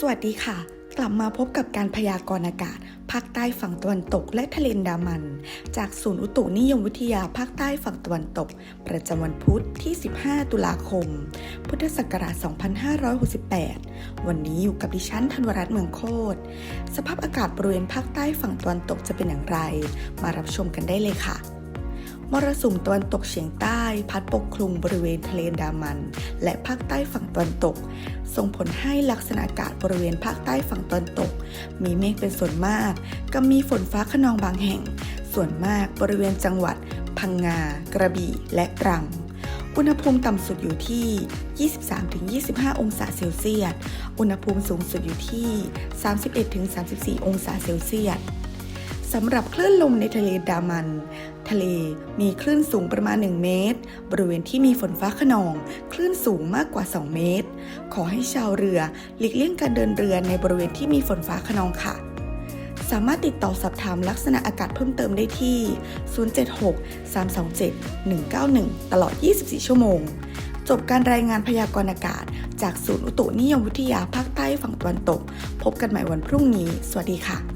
สวัสดีค่ะ กลับมาพบกับการพยากรณ์อากาศ ภาคใต้ฝั่งตะวันตกและทะเลอันดามัน จากศูนย์อุตุนิยมวิทยาภาคใต้ฝั่งตะวันตก ประจำวันพุธที่ 15 ตุลาคม พุทธศักราช 2568 วันนี้อยู่กับดิฉันธันวรัตน์เมืองโคตรสภาพอากาศบริเวณภาคใต้ฝั่งตะวันตกจะเป็นอย่างไร มารับชมกันได้เลยค่ะ มรสุมตะวันตกเฉียงใต้ พัดปกคลุมบริเวณทะเลดามัน และภาคใต้ฝั่งตะวันตก ส่งผลให้ลักษณะอากาศบริเวณภาคใต้ฝั่งตะวันตก มีเมฆเป็นส่วนมากกับมีฝนฟ้าขนองบางแห่ง ส่วนมากบริเวณจังหวัด พังงา กระบี่ และตรัง อุณหภูมิต่ำสุดอยู่ที่ 23-25 องศาเซลเซียส อุณหภูมิสูงสุดอยู่ที่ 31-34 องศาเซลเซียสสำหรับคลื่นลมในทะเลดามัน ทะเลมีคลื่นสูงประมาณ 1 เมตร บริเวณที่มีฝนฟ้าขนอง คลื่นสูงมากกว่า 2 เมตร ขอให้ชาวเรือหลีกเลี่ยงการเดินเรือในบริเวณที่มีฝนฟ้าขนองค่ะ สามารถติดต่อสอบถามลักษณะอากาศเพิ่มเติมได้ที่ 076 327 191 ตลอด 24 ชั่วโมง จบการรายงานพยากรณ์อากาศ จากศูนย์อุตุนิยมวิทยาภาคใต้ฝั่งตะวันตก พบกันใหม่วันพรุ่งนี้ สวัสดีค่ะ